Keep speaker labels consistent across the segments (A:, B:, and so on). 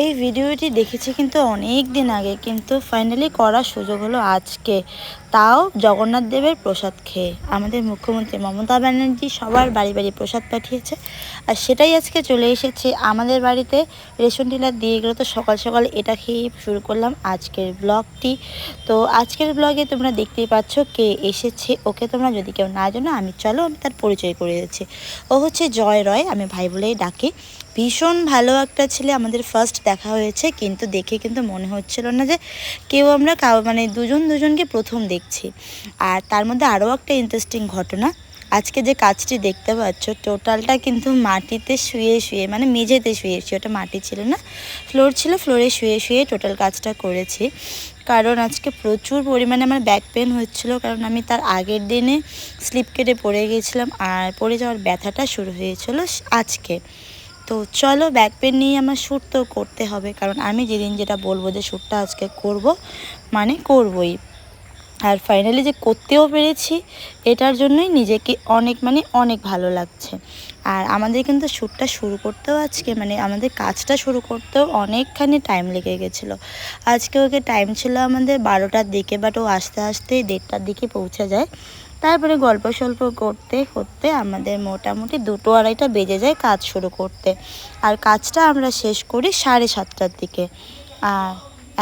A: এই ভিডিওটি দেখেছি কিন্তু অনেক দিন আগে, কিন্তু ফাইনালি করার সুযোগ হলো আজকে। তাও জগন্নাথ দেবের প্রসাদ খেয়ে। আমাদের মুখ্যমন্ত্রী মমতা ব্যানার্জি সবার বাড়ি বাড়ি প্রসাদ পাঠিয়েছে। আর সেটাই আজকে চলে এসেছে আমাদের বাড়িতে। রেশন ডিলার দিয়ে গেলো তো সকাল সকাল এটা খেয়ে শুরু করলাম আজকের ব্লগটি। তো আজকের ব্লগে তোমরা দেখতেই পাচ্ছ কে এসেছে, ওকে তোমরা যদি কেউ না জানো, আমি চলো আমি তার পরিচয় করে দিচ্ছি ও হচ্ছে জয় রয়, আমি ভাই বলেই ডাকি। ভীষণ ভালো একটা ছেলে। আমাদের ফার্স্ট দেখা হয়েছে, কিন্তু দেখে কিন্তু মনে হচ্ছিল না যে কেউ আমরা কাউ মানে দুজন দুজনকে প্রথম দেখছি। আর তার মধ্যে আরও একটা ইন্টারেস্টিং ঘটনা। আজকে যে কাজটি দেখতে পাচ্ছ টোটালটা কিন্তু মাটিতে শুয়ে শুয়ে মানে মেঝেতে শুয়ে শুয়ে, ওটা মাটি ছিল না ফ্লোর ছিল ফ্লোরে শুয়ে শুয়ে টোটাল কাজটা করেছি। কারণ আজকে প্রচুর পরিমাণে আমার ব্যাক পেন হচ্ছিল, কারণ আমি তার আগের দিনে স্লিপ কেটে পড়ে গিয়েছিলাম আর পড়ে যাওয়ার ব্যথাটা শুরু হয়েছিল আজকে। তো চলো ব্যাক পেন নিয়ে আমার শ্যুট তো করতে হবে, কারণ আমি যেদিন যেটা বলব যে শ্যুটটা আজকে করব মানে করবই। আর ফাইনালি যে করতেও পেরেছি, এটার জন্যই নিজেকে অনেক মানে অনেক ভালো লাগছে। আর আমাদের কিন্তু শ্যুটটা শুরু করতেও আজকে মানে আমাদের কাজটা শুরু করতেও অনেকখানি টাইম লেগে গেছিল। আজকে ওকে টাইম ছিল আমাদের বারোটার দিকে বাট ও আস্তে আস্তে দেড়টার দিকে পৌঁছে যায়। তারপরে গল্প সল্প করতে করতে আমাদের মোটামুটি দুটো আড়াইটা বেজে যায় কাজ শুরু করতে। আর কাজটা আমরা শেষ করি সাড়ে সাতটার দিকে। আর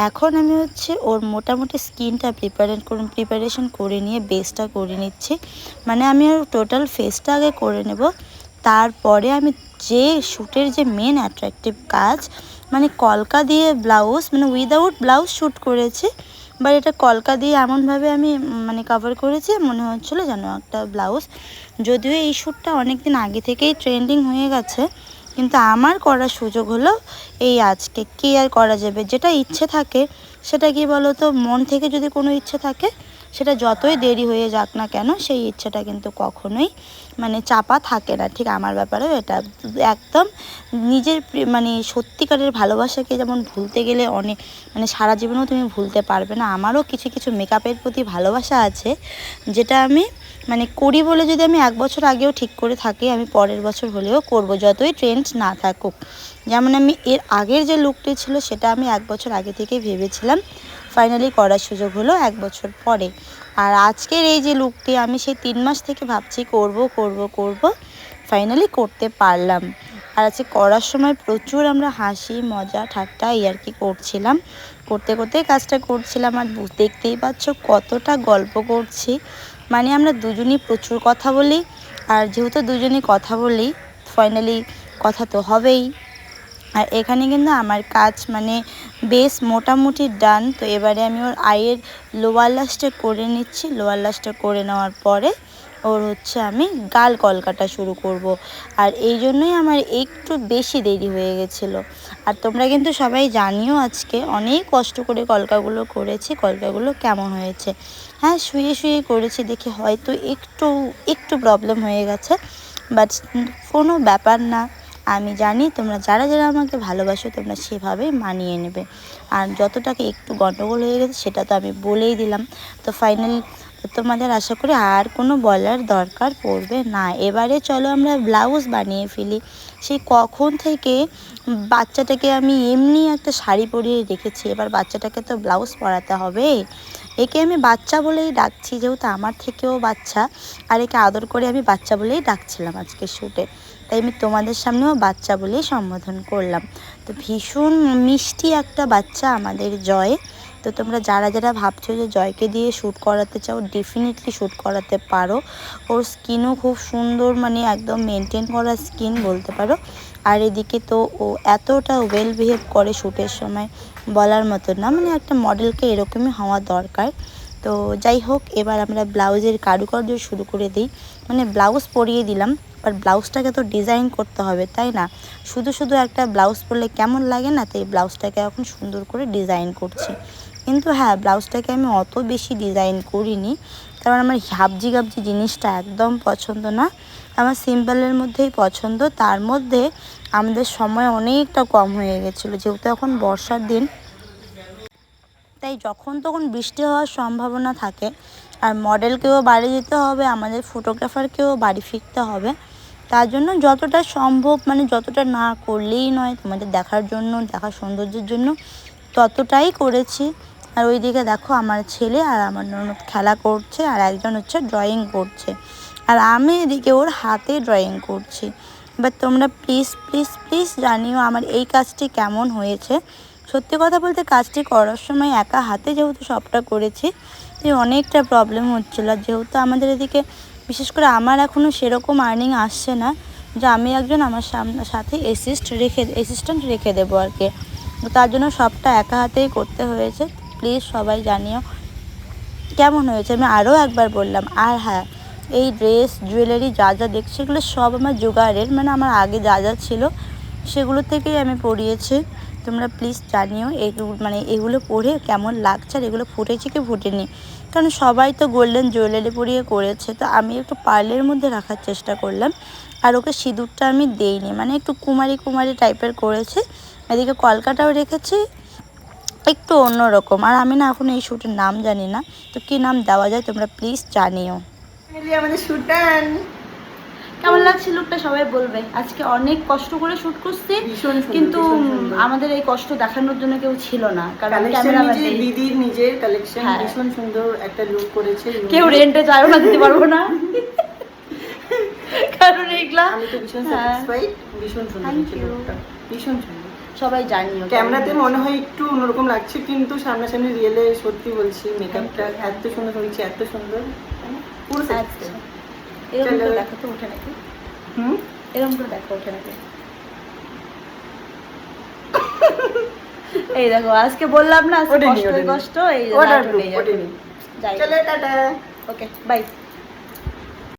A: এখন আমি হচ্ছে ওর মোটামুটি স্কিনটা প্রিপারেন করুন প্রিপারেশন করে নিয়ে বেসটা করে নিচ্ছি। মানে আমি ওর টোটাল ফেসটা আগে করে নেব। তারপরে আমি যে শ্যুটের যে মেন অ্যাট্রাকটিভ কাজ মানে কলকা দিয়ে ব্লাউজ মানে উইদাউট ব্লাউজ শ্যুট করেছি বাট এটা কলকা দিয়ে এমনভাবে আমি মানে কভার করেছি, মনে হচ্ছিল যেন একটা ব্লাউজ যদিও এই শ্যুটটা অনেক দিন আগে থেকেই ট্রেন্ডিং হয়ে গেছে, কিন্তু আমার করার সুযোগ হলো এই আজকে। কী আর করা যাবে? যেটা ইচ্ছে থাকে, সেটা কি বলো তো মন থেকে যদি কোনো ইচ্ছে থাকে সেটা যতই দেরি হয়ে যাক না কেন, সেই ইচ্ছাটা কিন্তু কখনোই মানে চাপা থাকে না। ঠিক আমার ব্যাপারেও এটা একদম নিজের মানে সত্যিকারের ভালোবাসাকে যেমন ভুলতে গেলে অনেক মানে সারা জীবনেও তুমি ভুলতে পারবে না। আমারও কিছু কিছু মেকআপের প্রতি ভালোবাসা আছে, যেটা আমি মানে করি বলে যদি আমি এক বছর আগেও ঠিক করে থাকি, আমি পরের বছর হলেও করব, যতই ট্রেন্ড না থাকুক। যেমন আমি এর আগের যে লুকটি ছিল, সেটা আমি এক বছর আগে থেকেই ভেবেছিলাম। ফাইনালি করার সুযোগ হলো এক বছর পরে। আর আজকের এই যে লুকটি আমি সেই তিন মাস থেকে ভাবছি করব করব করব ফাইনালি করতে পারলাম। আর আজকে করার সময় প্রচুর আমরা হাসি, মজা, ঠাট্টা এই আর কি করছিলাম। করতে করতে কাজটা করছিলাম আর দেখতেই পাচ্ছ কতটা গল্প করছি। মানে আমরা দুজনই প্রচুর কথা বলি, আর যেহেতু দুজনই কথা বলি ফাইনালি কথা তো হবেই। আর এখানে কিন্তু আমার কাজ মানে বেশ মোটামুটি ডান। তো এবারে আমি ওর আয়ের লোয়ার লাস্টটা করে নিচ্ছি। লোয়ার লাস্টটা করে নেওয়ার পরে ওর হচ্ছে আমি গাল কলকাটা শুরু করব। আর এই জন্যই আমার একটু বেশি দেরি হয়ে গেছিল। আর তোমরা কিন্তু সবাই জানিও আজকে অনেক কষ্ট করে কলকাগুলো করেছি। কলকাগুলো কেমন হয়েছে? হ্যাঁ শুয়ে শুয়ে করেছি দেখি হয়তো একটু একটু প্রবলেম হয়ে গেছে। বাট কোনো ব্যাপার না। আমি জানি তোমরা যারা যারা আমাকে ভালোবাসো তোমরা সেভাবেই মানিয়ে নেবে। আর যতটাকে একটু গণ্ডগোল হয়ে গেছে সেটা তো আমি বলেই দিলাম। তো ফাইনাল তোমাদের আশা করি আর কোনো বলার দরকার পড়বে না। এবারে চলো আমরা ব্লাউজ বানিয়ে ফেলি। সেই কখন থেকে বাচ্চাটাকে আমি এমনি একটা শাড়ি পরিয়ে রেখেছি। এবার বাচ্চাটাকে তো ব্লাউজ পরাতে হবে। একে আমি বাচ্চা বলেই ডাকছি, যেহেতু আমার থেকেও বাচ্চা, আর একে আদর করে আমি বাচ্চা বলেই ডাকছিলাম আজকে শ্যুটে তাই আমি তোমাদের সামনেও বাচ্চা বলেই সম্বোধন করলাম। তো ভীষণ মিষ্টি একটা বাচ্চা আমাদের জয়। তো তোমরা যারা যারা ভাবছ যে জয়কে দিয়ে শ্যুট করাতে চাও ডেফিনেটলি শ্যুট করাতে পারো। ওর স্কিনও খুব সুন্দর মানে একদম মেনটেন করা স্কিন বলতে পারো। আর এদিকে তো ও এতটা ওয়েল বিহেভ করে শ্যুটের সময়, বলার মতো না। মানে একটা মডেলকে এরকমই হওয়া দরকার। তো যাই হোক, এবার আমরা ব্লাউজের কারুকার্য শুরু করে দিই। মানে ব্লাউজ পরিয়ে দিলাম বাট ব্লাউজটাকে তো ডিজাইন করতে হবে, তাই না? শুধু শুধু একটা ব্লাউজ পরলে কেমন লাগে না, তাই ব্লাউজটাকে এখন সুন্দর করে ডিজাইন করছি। কিন্তু হ্যাঁ ব্লাউজটাকে আমি অত বেশি ডিজাইন করিনি। কারণ আমার হাবজি গাবজি জিনিসটা একদম পছন্দ না। আমার সিম্পলের মধ্যেই পছন্দ। তার মধ্যে আমাদের সময় অনেকটা কম হয়ে গেছিল, যেহেতু এখন বর্ষার দিন। তাই যখন তখন বৃষ্টি হওয়ার সম্ভাবনা থাকে, আর মডেলকেও বাড়ি যেতে হবে, আমাদের ফটোগ্রাফারকেও বাড়ি ফিরতে হবে। তার জন্য যতটা সম্ভব মানে যতটা না করলেই নয়, তোমাদের দেখার জন্য দেখার সৌন্দর্যের জন্য, ততটাই করেছি। আর ওইদিকে দেখো আমার ছেলে আর আমার ননদ খেলা করছে আর একজন হচ্ছে ড্রয়িং করছে। আর আমি এদিকে ওর হাতে ড্রয়িং করছি। এবার তোমরা প্লিজ প্লিজ প্লিজ জানিও আমার এই কাজটি কেমন হয়েছে। সত্যি কথা বলতে কাজটি করার সময় একা হাতে যেহেতু সবটা করেছি অনেকটা প্রবলেম হচ্ছিল। যেহেতু আমাদের এদিকে বিশেষ করে আমার এখনও সেরকম আর্নিং আসছে না যে আমি একজন আমার সামনে, সাথে অ্যাসিস্ট রেখে অ্যাসিস্ট্যান্ট রেখে দেবো আর কি। তার জন্য সবটা একা হাতেই করতে হয়েছে। প্লিজ সবাই জানিও। কেমন হয়েছে? আমি আরও একবার বললাম, আর হ্যাঁ এই ড্রেস জুয়েলারি যা যা দেখছি, এগুলো সব আমার জোগাড়ের। মানে আমার আগে যা যা ছিল, সেগুলো থেকেই আমি পরিয়েছি। তোমরা প্লিজ জানিও এগুলো মানে এগুলো পরে কেমন লাগছে আর এগুলো ফুটেছে কি ফুটেনি। কারণ সবাই তো গোল্ডেন জুয়েলারি পরিয়ে করেছে, তো আমি একটু পার্লের মধ্যে রাখার চেষ্টা করলাম। আর ওকে সিঁদুরটা আমি দেইনি মানে একটু কুমারী কুমারী টাইপের করেছি। এদিকে কলকাটাও রেখেছি একটু অন্যরকম। আর আমি না এখন এই শ্যুটের নাম জানি না। তো কি নাম দেওয়া যায় তোমরা প্লিজ জানিও।
B: আমাদের
A: কেমন লাগছে লুকটা সবাই বলবে। আজকে অনেক কষ্ট করে শুট করছি কিন্তু আমাদের এই কষ্ট দেখানোর জন্য কেউ ছিল না কারণ
B: নিজের দিদির নিজের কালেকশন
A: হ্যাঁ।
B: ভীষণ সুন্দর একটা লুক করেছে।
A: কেউ রেন্টে চাইও না দিতে পারব না। কারণ এগুলা
B: আমি তো ভীষণ
A: হ্যাঁ।
B: স্যাটিসফাইড ভীষণ সুন্দর ভীষণ সুন্দর।
A: সবাই জানিও।
B: ক্যামেরাতে মনে হয় একটু অন্যরকম লাগছে কিন্তু সামনাসামনি রিয়েলে সত্যি বলছি মেকআপটা এত সুন্দর হয়েছে এত সুন্দর। পুরো
A: আচ্ছা। এরকম করে দেখো তো উঠে নাকি?
B: হুম?
A: এরকম করে দেখো ওঠে নাকি? এই দেখো আজকে বললাম না কষ্ট কষ্ট এই হয়ে যাই।
B: চলো টাটা।
A: Okay bye